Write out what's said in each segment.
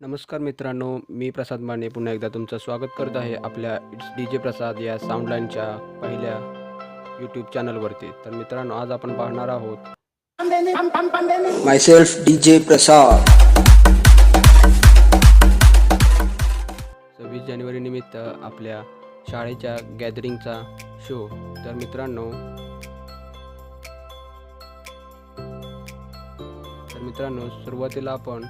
नमस्कार मित्रांनो मी प्रसाद माने. पुन्हा एकदा तुमचं स्वागत करत आहे आपल्या इट्स डी जे प्रसाद या साऊंडलाईनच्या पहिल्या यूट्यूब चॅनलवरती तर मित्रांनो आज आपण पाहणार आहोत मायसेल्स डी जे प्रसाद. सव्वीस जानेवारी निमित्त आपल्या शाळेच्या गॅदरिंगचा शो तर मित्रांनो तर मित्रांनो सुरुवातीला आपण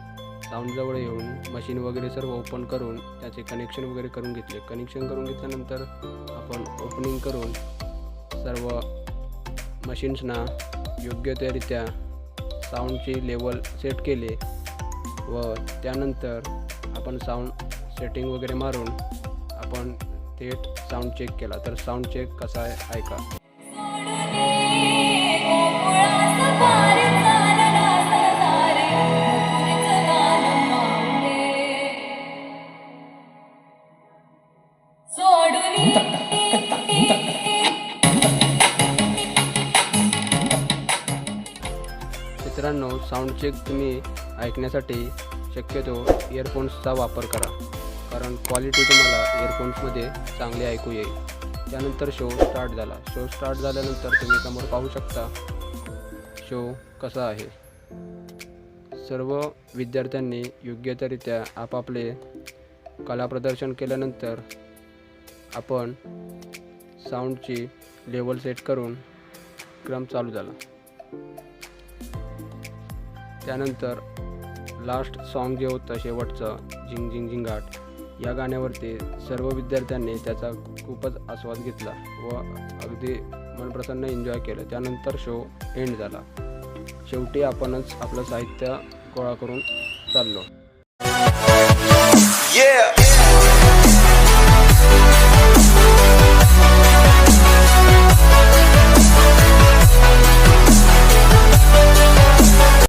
साऊंडजवळ येऊन मशीन वगैरे सर्व ओपन करून त्याचे कनेक्शन वगैरे करून घेतले. कनेक्शन करून घेतल्यानंतर आपण ओपनिंग करून सर्व मशीन्सना योग्य त्यारित्या साऊंडची लेवल सेट केले व त्यानंतर आपण साऊंड सेटिंग वगैरे मारून आपण थेट साऊंड चेक केला. तर साऊंड चेक कसा आहे ऐका मित्रांनो साऊंड चेक तुम्ही ऐकण्यासाठी शक्यतो इयरफोन्सचा वापर करा. कारण क्वालिटी तुम्हाला इयरफोन्समध्ये चांगली ऐकू येईल. त्यानंतर शो स्टार्ट झाला. शो स्टार्ट झाल्यानंतर तुम्ही समोर पाहू शकता शो कसा आहे. सर्व विद्यार्थ्यांनी योग्यतरित्या आपापले कला प्रदर्शन केल्यानंतर आपण साऊंडची लेवल सेट करून क्रम चालू झाला. त्यानंतर लास्ट सॉन्ग जे होतं शेवटचं झिंग झिंग झिंगाट या गाण्यावरती सर्व विद्यार्थ्यांनी त्याचा खूपच आस्वाद घेतला व अगदी मनप्रसन्न एन्जॉय केलं. त्यानंतर शो एंड झाला. शेवटी आपणच आपलं साहित्य गोळा करून चाललो. Yeah.